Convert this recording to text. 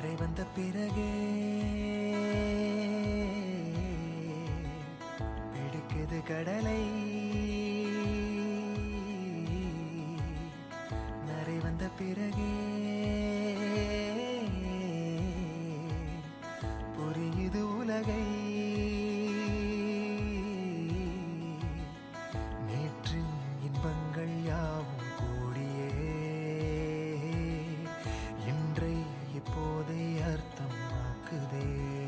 கரை வந்த பிறகே பிடிக்குது கடலை. நரை வந்த பிறகே புரியுது உலகை. today.